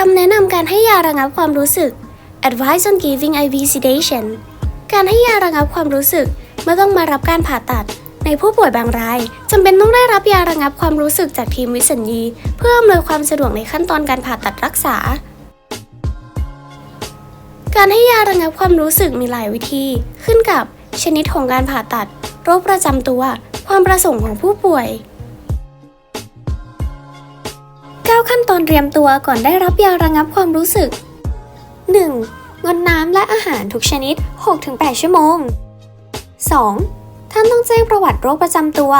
คำแนะนำการให้ยาระงับความรู้สึก Advice on giving IV sedation การให้ยาระงับความรู้สึกเมื่อต้องมารับการผ่าตัด ในผู้ป่วยบางรายจำเป็นต้องได้รับยาระงับความรู้สึกจากทีมวิสัญญี เพื่ออำนวยความสะดวกในขั้นตอนการผ่าตัดรักษา การให้ยาระงับความรู้สึกมีหลายวิธี ขึ้นกับชนิดของการผ่าตัด โรคประจำตัว ความประสงค์ของผู้ป่วย 9 ขั้นตอนเตรียมตัวก่อนได้รับยาระงับความรู้สึก 1. งดน้ำและอาหารทุกชนิด 6-8 ชั่วโมง 2. ท่านต้องแจ้งประวัติโรคประจำตัว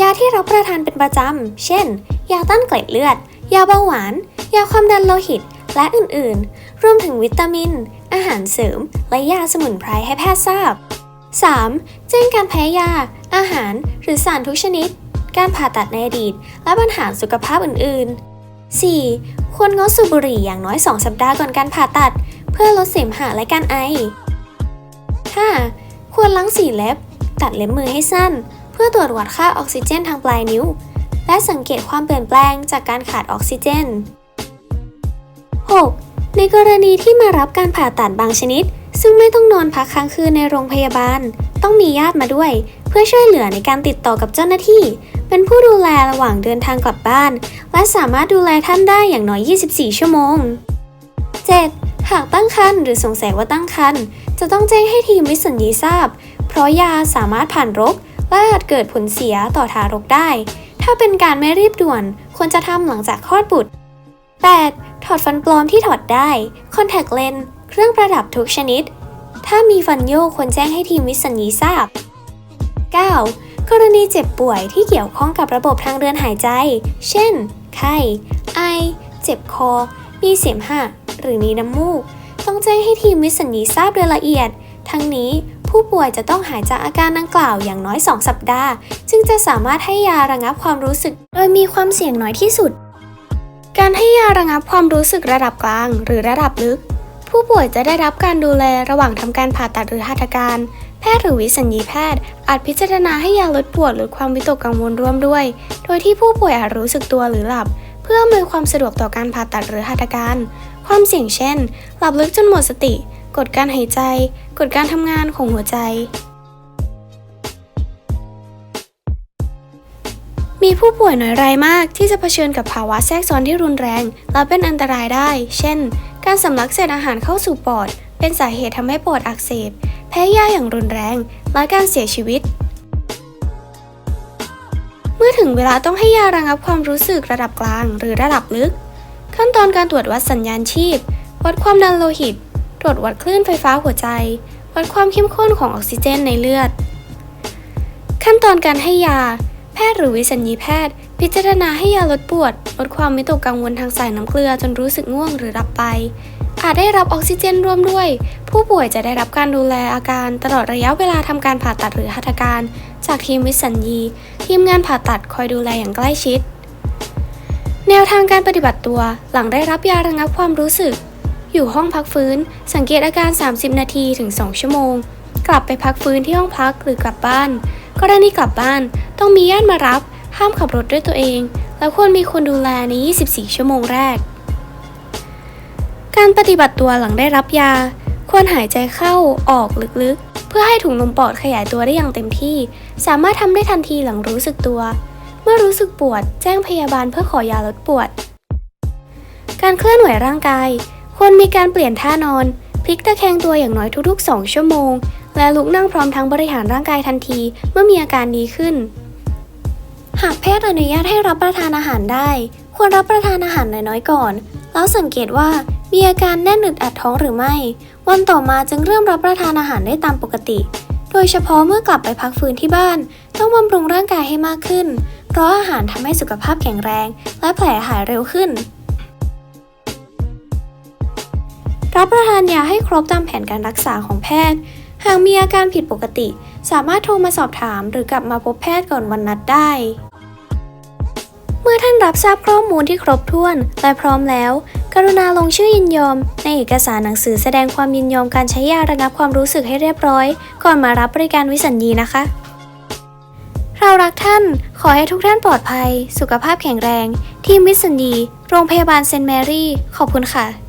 ยาที่รับประทานเป็นประจำ เช่น ยาต้านเกล็ดเลือด ยาเบาหวาน ยาความดันโลหิต และอื่นๆ รวมถึงวิตามิน อาหารเสริม และยาสมุนไพรให้แพทย์ทราบ 3. แจ้งการแพ้ยา อาหาร หรือสารทุกชนิด การผ่าตัดในอดีต และปัญหาสุขภาพอื่นๆ 4. ควรงดสูบบุหรี่อย่างน้อย 2 สัปดาห์ก่อนการผ่าตัด เพื่อลดเสมหะและการไอ 5. ควรล้างสีเล็บ ตัดเล็บมือให้สั้น เพื่อตรวจวัดค่าออกซิเจนทางปลายนิ้ว และสังเกตความเปลี่ยนแปลงจากการขาดออกซิเจน 6. ในกรณีที่มารับการผ่าตัดบางชนิด ซึ่งไม่ต้องนอนพักค้างคืนในโรงพยาบาล ต้องมีญาติมาด้วย เพื่อช่วยเหลือในการติดต่อกับเจ้าหน้าที่ เป็นผู้ดูแลระหว่างเดินทางกลับบ้าน และสามารถดูแลท่านได้อย่างน้อย 24 ชั่วโมง 7. หากตั้งครรภ์หรือสงสัยว่าตั้งครรภ์จะต้องแจ้งให้ทีมวิสัญญีทราบ เพราะยาสามารถผ่านรก และอาจเกิดผลเสียต่อทารกได้ ถ้าเป็นการไม่รีบด่วน ควรจะทำหลังจากคลอดบุตร 8. ถอดฟันปลอมที่ถอดได้ คอนแทคเลนส์ เครื่องประดับทุกชนิด ถ้ามีฟันโยกควรแจ้งให้ทีมวิสัญญีทราบ 9. กรณีเจ็บป่วยที่เกี่ยวข้องกับระบบทางเดินหายใจ เช่น ไข้ ไอ เจ็บคอ มีเสมหะ หรือมีน้ำมูก ต้องแจ้งให้ทีมวิสัญญีทราบโดยละเอียด ทั้งนี้ผู้ป่วยจะต้องหายจากอาการดังกล่าวอย่างน้อย 2 สัปดาห์ จึงจะสามารถให้ยาระงับความรู้สึก โดยมีความเสี่ยงน้อยที่สุด การให้ยาระงับความรู้สึกระดับกลาง หรือระดับลึก ผู้ป่วยจะได้รับการดูแลระหว่างทำการผ่าตัดหรือหัตถการ แพทย์หรือวิสัญญีแพทย์ อาจพิจารณาให้ยาลดปวดหรือความวิตกกังวลร่วมด้วย โดยที่ผู้ป่วยอาจรู้สึกตัวหรือหลับ เพื่ออำนวยความสะดวกต่อการผ่าตัดหรือหัตถการ ความเสี่ยงเช่น หลับลึกจนหมดสติ กดการหายใจ กดการทำงานของหัวใจ มีผู้ป่วยน้อยรายมากที่จะเผชิญกับภาวะแทรกซ้อนที่รุนแรง และเป็นอันตรายได้ เช่น การสำลักเศษอาหารเข้าสู่ปอด เป็นสาเหตุทำให้ปอดอักเสบ แพ้ยาอย่างรุนแรง และการเสียชีวิต เมื่อถึงเวลาต้องให้ยาระงับความรู้สึกระดับกลางหรือระดับลึก ขั้นตอนการตรวจวัดสัญญาณชีพ วัดความดันโลหิต ตรวจวัดคลื่นไฟฟ้าหัวใจ วัดความเข้มข้นของออกซิเจนในเลือด ขั้นตอนการให้ยา แพทย์หรือวิสัญญีแพทย์ พิจารณาให้ยาลดปวด ลดความวิตกกังวลทางสายน้ำเกลือจนรู้สึกง่วงหรือหลับไป อาจได้รับออกซิเจนร่วมด้วย ผู้ป่วยจะได้รับการดูแลอาการตลอดระยะเวลาทำการผ่าตัดหรือหัตถการ จากทีมวิสัญญี ทีมงานผ่าตัดคอยดูแลอย่างใกล้ชิด แนวทางการปฏิบัติตัวหลังได้รับยาระงับความรู้สึก อยู่ห้องพักฟื้น สังเกตอาการ 30 นาทีถึง 2 ชั่วโมง กลับไปพักฟื้นที่ห้องพักหรือกลับบ้าน กรณีกลับบ้านต้องมีญาติมารับ ห้ามขับรถด้วยตัวเอง และควรมีคนดูแลใน 24 ชั่วโมงแรก การปฏิบัติตัวหลังได้รับยา ควรหายใจเข้าออกลึกๆ เพื่อให้ถุงลมปอดขยายตัวได้อย่างเต็มที่ สามารถทำได้ทันทีหลังรู้สึกตัว เมื่อรู้สึกปวด แจ้งพยาบาลเพื่อขอยาลดปวด การเคลื่อนไหวร่างกาย ควรมีการเปลี่ยนท่านอนพลิกตะแคงตัวอย่างน้อยทุกๆ 2 ชั่วโมง และลุกนั่งพร้อมทั้งบริหารร่างกายทันทีเมื่อมีอาการดีขึ้น หากแพทย์อนุญาตให้รับประทานอาหารได้ ควรรับประทานอาหารน้อยๆก่อน แล้วสังเกตว่ามีอาการแน่นอึดอัดท้องหรือไม่ วันต่อมาจึงเริ่มรับประทานอาหารได้ตามปกติ โดยเฉพาะเมื่อกลับไปพักฟื้นที่บ้าน ต้องบำรุงร่างกายให้มากขึ้น เพราะอาหารทำให้สุขภาพแข็งแรง และแผลหายเร็วขึ้น รับประทานยาให้ครบตามแผนการรักษาของแพทย์ หากมีอาการผิดปกติ สามารถโทรมาสอบถามหรือกลับมาพบแพทย์ก่อนวันนัดได้ มื่อท่านรับทราบข้อมูลที่ครบถ้วน และพร้อมแล้ว กรุณาลงชื่อยินยอม ในเอกสารหนังสือแสดงความยินยอมการใช้ยาระงับความรู้สึกให้เรียบร้อย ก่อนมารับบริการวิสัญญีนะคะ เรารักท่าน ขอให้ทุกท่านปลอดภัย สุขภาพแข็งแรง ทีมวิสัญญีโรงพยาบาลเซนต์แมรี่ ขอบคุณค่ะ